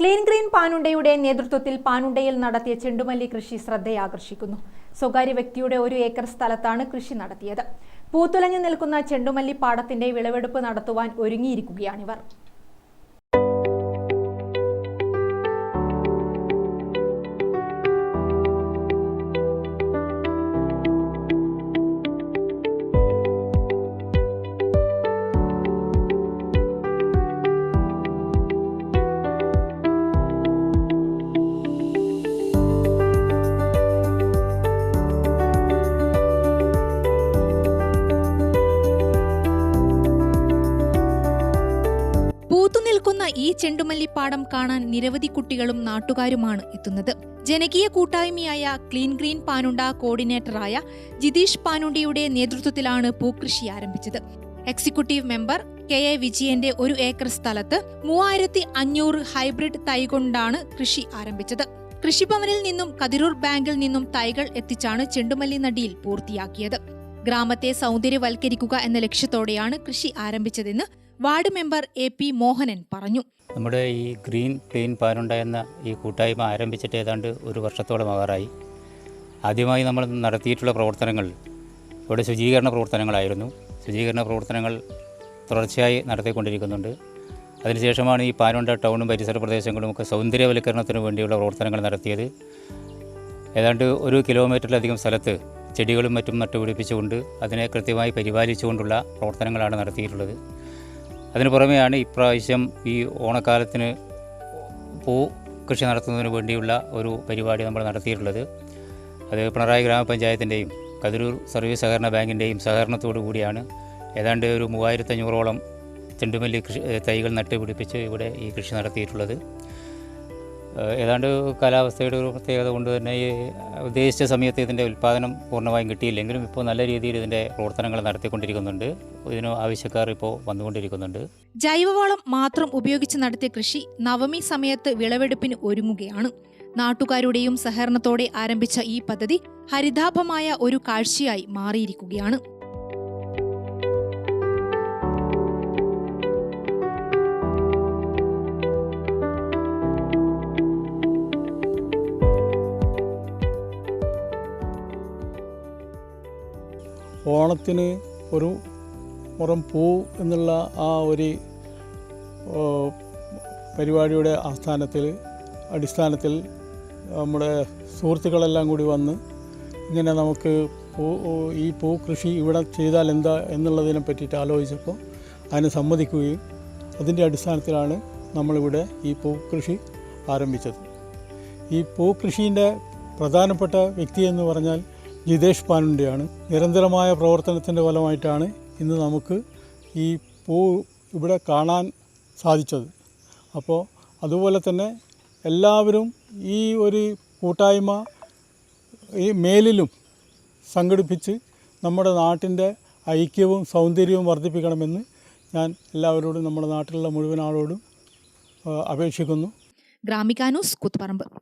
Clean green പാനുണ്ടയുടെ നേതൃത്വത്തിൽ പാനുണ്ടയിൽ നടത്തിയ ചെണ്ടുമല്ലി കൃഷി ശ്രദ്ധയാകർഷിക്കുന്നു. സ്വകാര്യ വ്യക്തിയുടെ ഒരു ഏക്കർ സ്ഥലത്താണ് കൃഷി നടത്തിയത്. പൂത്തുലഞ്ഞു നിൽക്കുന്ന ചെണ്ടുമല്ലി പാടത്തിന്റെ വിളവെടുപ്പ് നടത്തുവാൻ ഒരുങ്ങിയിരിക്കുകയാണിവർ. പൂത്തുനിൽക്കുന്ന ഈ ചെണ്ടുമല്ലിപ്പാടം കാണാൻ നിരവധി കുട്ടികളും നാട്ടുകാരുമാണ് എത്തുന്നത്. ജനകീയ കൂട്ടായ്മയായ ക്ലീൻ ഗ്രീൻ പാനുണ്ട കോർഡിനേറ്ററായ ജിതീഷ് പാനുണ്ടിയുടെ നേതൃത്വത്തിലാണ് പൂക്കൃഷി ആരംഭിച്ചത്. എക്സിക്യൂട്ടീവ് മെമ്പർ കെ എ വിജയന്റെ ഒരു ഏക്കർ സ്ഥലത്ത് മൂവായിരത്തി അഞ്ഞൂറ് ഹൈബ്രിഡ് തൈ കൊണ്ടാണ് കൃഷി ആരംഭിച്ചത്. കൃഷിഭവനിൽ നിന്നും കതിരൂർ ബാങ്കിൽ നിന്നും തൈകൾ എത്തിച്ചാണ് ചെണ്ടുമല്ലി നടിയിൽ പൂർത്തിയാക്കിയത്. ഗ്രാമത്തെ സൗന്ദര്യവൽക്കരിക്കുക എന്ന ലക്ഷ്യത്തോടെയാണ് കൃഷി ആരംഭിച്ചതെന്ന് ward member A P Mohanan പറഞ്ഞു. നമ്മുടെ ഈ ഗ്രീൻ ക്ലീൻ പാനുണ്ട എന്ന ഈ കൂട്ടായ്മ ആരംഭിച്ചിട്ട് ഏതാണ്ട് ഒരു വർഷത്തോളം ആകാറായി ആദ്യമായി നമ്മൾ നടത്തിയിട്ടുള്ള പ്രവർത്തനങ്ങൾ ഇവിടെ ശുചീകരണ പ്രവർത്തനങ്ങളായിരുന്നു. ശുചീകരണ പ്രവർത്തനങ്ങൾ തുടർച്ചയായി നടത്തിക്കൊണ്ടിരിക്കുന്നുണ്ട്. അതിനുശേഷമാണ് ഈ പാനുണ്ട ടൗണും പരിസര പ്രദേശങ്ങളും ഒക്കെ സൗന്ദര്യവൽക്കരണത്തിന് വേണ്ടിയുള്ള പ്രവർത്തനങ്ങൾ നടത്തിയത്. ഏതാണ്ട് ഒരു കിലോമീറ്ററിലധികം സ്ഥലത്ത് ചെടികളും മറ്റും നട്ടുപിടിപ്പിച്ചുകൊണ്ട് അതിനെ കൃത്യമായി പരിപാലിച്ചുകൊണ്ടുള്ള പ്രവർത്തനങ്ങളാണ് നടത്തിയിട്ടുള്ളത്. അതിന് പുറമെയാണ് ഇപ്രാവശ്യം ഈ ഓണക്കാലത്തിന് പൂ കൃഷി നടത്തുന്നതിന് വേണ്ടിയുള്ള ഒരു പരിപാടി നമ്മൾ നടത്തിയിട്ടുള്ളത്. അത് പിണറായി ഗ്രാമപഞ്ചായത്തിന്റെയും കതിരൂർ സർവീസ് സഹകരണ ബാങ്കിന്റെയും സഹകരണത്തോടു കൂടിയാണ്. ഏതാണ്ട് ഒരു മൂവായിരത്തഞ്ഞൂറോളം ചെണ്ടുമല്ലി കൃഷി തൈകൾ നട്ടുപിടിപ്പിച്ച് ഇവിടെ ഈ കൃഷി നടത്തിയിട്ടുള്ളത്. ഏതാണ്ട് കാലാവസ്ഥയുടെ ഒരു പ്രത്യേകത കൊണ്ട് തന്നെ ഈ ഉദ്ദേശിച്ച സമയത്ത് ഇതിന്റെ ഉൽപ്പാദനം പൂർണമായും കിട്ടിയില്ലെങ്കിലും ഇപ്പോൾ നല്ല രീതിയിൽ ഇതിന്റെ പ്രവർത്തനങ്ങൾ നടത്തിക്കൊണ്ടിരിക്കുന്നുണ്ട്. ഇതിന് ആവശ്യക്കാർ ഇപ്പോൾ വന്നുകൊണ്ടിരിക്കുന്നുണ്ട്. ജൈവവളം മാത്രം ഉപയോഗിച്ച് നടത്തിയ കൃഷി നവമി സമയത്ത് വിളവെടുപ്പിന് ഒരുങ്ങുകയാണ്. നാട്ടുകാരുടെയും സഹകരണത്തോടെ ആരംഭിച്ച ഈ പദ്ധതി ഹരിതാഭമായ ഒരു കാഴ്ചയായി മാറിയിരിക്കുകയാണ്. ഓണത്തിന് ഒരു മുറം പൂ എന്നുള്ള ആ ഒരു പരിപാടിയുടെ ആസ്ഥാനത്തിൽ അടിസ്ഥാനത്തിൽ നമ്മുടെ സുഹൃത്തുക്കളെല്ലാം കൂടി വന്ന് ഇങ്ങനെ നമുക്ക് പൂ ഈ പൂ കൃഷി ഇവിടെ ചെയ്താൽ എന്താ എന്നുള്ളതിനെ പറ്റിയിട്ട് ആലോചിച്ചപ്പോൾ അതിനെ സമ്മതിക്കുകയും അതിന്റെ അടിസ്ഥാനത്തിലാണ് നമ്മളിവിടെ ഈ പൂ കൃഷി ആരംഭിച്ചത്. ഈ പൂ കൃഷീന്റെ പ്രധാനപ്പെട്ട വ്യക്തി എന്ന് പറഞ്ഞാൽ ജിതേഷ് പാനുണ്ടിയാണ് നിരന്തരമായ പ്രവർത്തനത്തിന്റെ ഫലമായിട്ടാണ് ഇന്ന് നമുക്ക് ഈ പൂ ഇവിടെ കാണാൻ സാധിച്ചത്. അപ്പോൾ അതുപോലെ തന്നെ എല്ലാവരും ഈ ഒരു കൂട്ടായ്മ ഈ മേലിലും സംഘടിപ്പിച്ച് നമ്മുടെ നാട്ടിന്റെ ഐക്യവും സൗന്ദര്യവും വർദ്ധിപ്പിക്കണമെന്ന് ഞാൻ എല്ലാവരോടും നമ്മുടെ നാട്ടിലുള്ള മുഴുവൻ ആളോടും അപേക്ഷിക്കുന്നു. ഗ്രാമിക ന്യൂസ് കുത്തുപറമ്പ്.